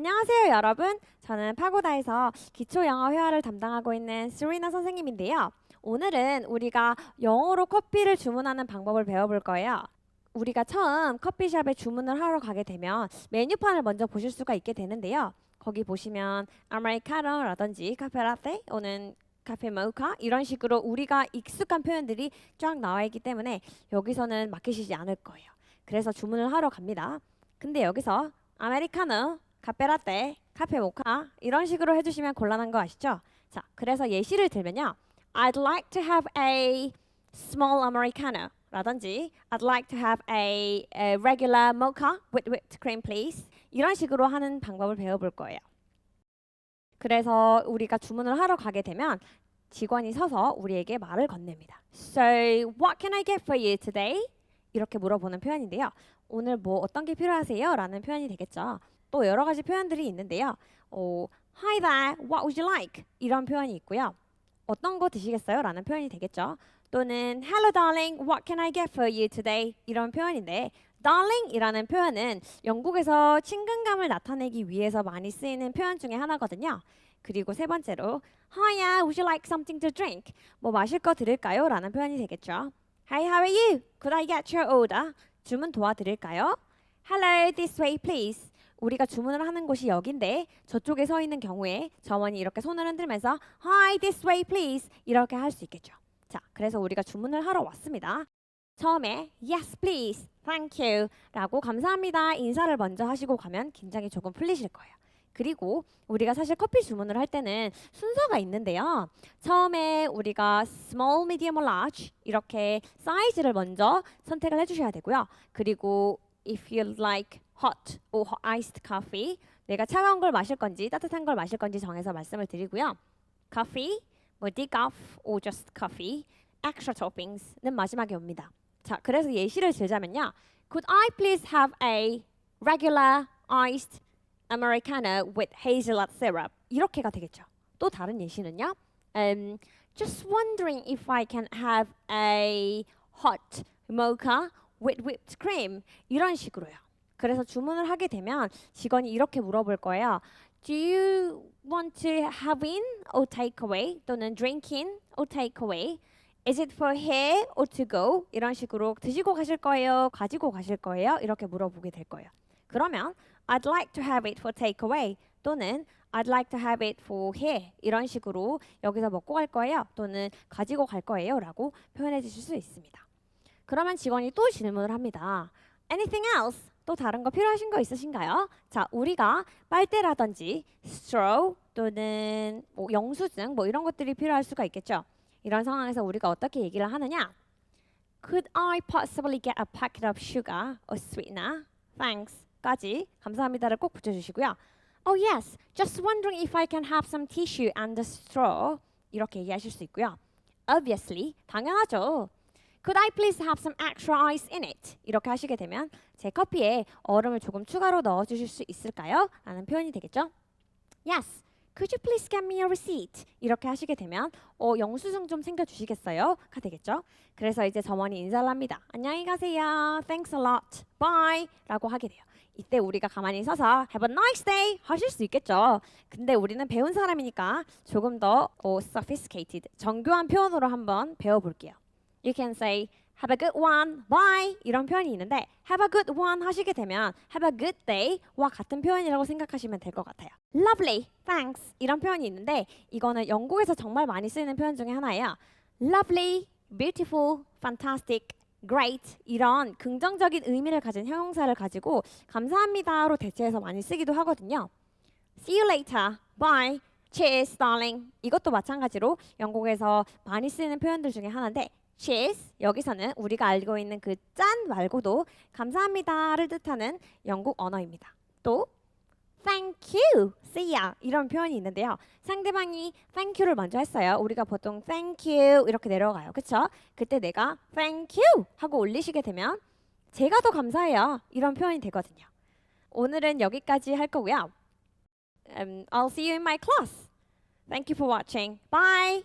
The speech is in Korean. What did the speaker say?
안녕하세요, 여러분. 저는 파고다에서 기초 영어 회화를 담당하고 있는 스리나 선생님인데요. 오늘은 우리가 영어로 커피를 주문하는 방법을 배워볼 거예요. 우리가 처음 커피숍에 주문을 하러 가게 되면 메뉴판을 먼저 보실 수가 있게 되는데요. 거기 보시면 아메리카노라든지 카페라떼 또는 카페 모카 이런 식으로 우리가 익숙한 표현들이 쫙 나와 있기 때문에 여기서는 막히시지 않을 거예요. 그래서 주문을 하러 갑니다. 근데 여기서 아메리카노, 카페라떼, 카페 모카 이런 식으로 해주시면 곤란한 거 아시죠? 자, 그래서 예시를 들면요. I'd like to have a small americano 라든지 I'd like to have a, a regular mocha with whipped cream please 이런 식으로 하는 방법을 배워볼 거예요. 그래서 우리가 주문을 하러 가게 되면 직원이 서서 우리에게 말을 건넵니다. So, what can I get for you today? 이렇게 물어보는 표현인데요. 오늘 뭐 어떤 게 필요하세요? 라는 표현이 되겠죠. 또 여러 가지 표현들이 있는데요. 어, Hi there, what would you like? 이런 표현이 있고요. 어떤 거 드시겠어요? 라는 표현이 되겠죠. 또는 Hello darling, what can I get for you today? 이런 표현인데 darling이라는 표현은 영국에서 친근감을 나타내기 위해서 많이 쓰이는 표현 중에 하나거든요. 그리고 세 번째로 Hiya, would you like something to drink? 뭐 마실 거 드릴까요? 라는 표현이 되겠죠. Hi, how are you? Could I get your order? 주문 도와드릴까요? Hello, this way please. 우리가 주문을 하는 곳이 여긴데 저쪽에 서 있는 경우에 점원이 이렇게 손을 흔들면서 Hi, this way please 이렇게 할 수 있겠죠. 자, 그래서 우리가 주문을 하러 왔습니다. 처음에 Yes, please, thank you 라고 감사합니다 인사를 먼저 하시고 가면 긴장이 조금 풀리실 거예요. 그리고 우리가 사실 커피 주문을 할 때는 순서가 있는데요. 처음에 우리가 small, medium, large 이렇게 사이즈를 먼저 선택을 해주셔야 되고요. 그리고 if you like hot or iced coffee, 내가 차가운 걸 마실 건지 따뜻한 걸 마실 건지 정해서 말씀을 드리고요. coffee, 뭐 decaf or just coffee, extra toppings는 마지막에 옵니다. 자, 그래서 예시를 들자면요. Could I please have a regular iced americano with hazelnut syrup? 이렇게가 되겠죠. 또 다른 예시는요. Um, just wondering if I can have a hot mocha with whipped cream 이런 식으로요. 그래서 주문을 하게 되면 직원이 이렇게 물어볼 거예요. Do you want to have in or take away 또는 drink in or take away? Is it for here or to go? 이런 식으로 드시고 가실 거예요? 가지고 가실 거예요? 이렇게 물어보게 될 거예요. 그러면 I'd like to have it for take away 또는 I'd like to have it for here 이런 식으로 여기서 먹고 갈 거예요 또는 가지고 갈 거예요라고 표현해 주실 수 있습니다. 그러면 직원이 또 질문을 합니다. Anything else? 또 다른 거 필요하신 거 있으신가요? 자, 우리가 빨대라든지 straw 또는 뭐 영수증 뭐 이런 것들이 필요할 수가 있겠죠. 이런 상황에서 우리가 어떻게 얘기를 하느냐? Could I possibly get a packet of sugar or sweetener? Thanks.까지 감사합니다를 꼭 붙여주시고요. Oh yes, just wondering if I can have some tissue and a straw. 이렇게 얘기하실 수 있고요. Obviously, 당연하죠. Could I please have some extra ice in it? 이렇게 하시게 되면 제 커피에 얼음을 조금 추가로 넣어 주실 수 있을까요? 라는 표현이 되겠죠. Yes. Could you please get me a receipt? 이렇게 하시게 되면 어, 영수증 좀 챙겨 주시겠어요? 가 되겠죠. 그래서 이제 점원이 인사를 합니다. 안녕히 가세요. Thanks a lot. Bye. 라고 하게 돼요. 이때 우리가 가만히 서서 Have a nice day 하실 수 있겠죠. 근데 우리는 배운 사람이니까 조금 더 어, sophisticated, 정교한 표현으로 한번 배워볼게요. You can say Have a good one, bye 이런 표현이 있는데 Have a good one 하시게 되면 Have a good day와 같은 표현이라고 생각하시면 될 것 같아요. Lovely, thanks 이런 표현이 있는데 이거는 영국에서 정말 많이 쓰이는 표현 중에 하나예요. Lovely, beautiful, fantastic, great 이런 긍정적인 의미를 가진 형용사를 가지고 감사합니다로 대체해서 많이 쓰기도 하거든요. See you later, bye. Cheers, darling. 이것도 마찬가지로 영국에서 많이 쓰이는 표현들 중에 하나인데 cheers 여기서는 우리가 알고 있는 그 짠 말고도 감사합니다를 뜻하는 영국 언어입니다. 또 thank you, see ya 이런 표현이 있는데요. 상대방이 thank you를 먼저 했어요. 우리가 보통 thank you 이렇게 내려가요. 그렇죠? 그때 내가 thank you 하고 올리시게 되면 제가 더 감사해요. 이런 표현이 되거든요. 오늘은 여기까지 할 거고요. Um, I'll see you in my class. Thank you for watching. Bye.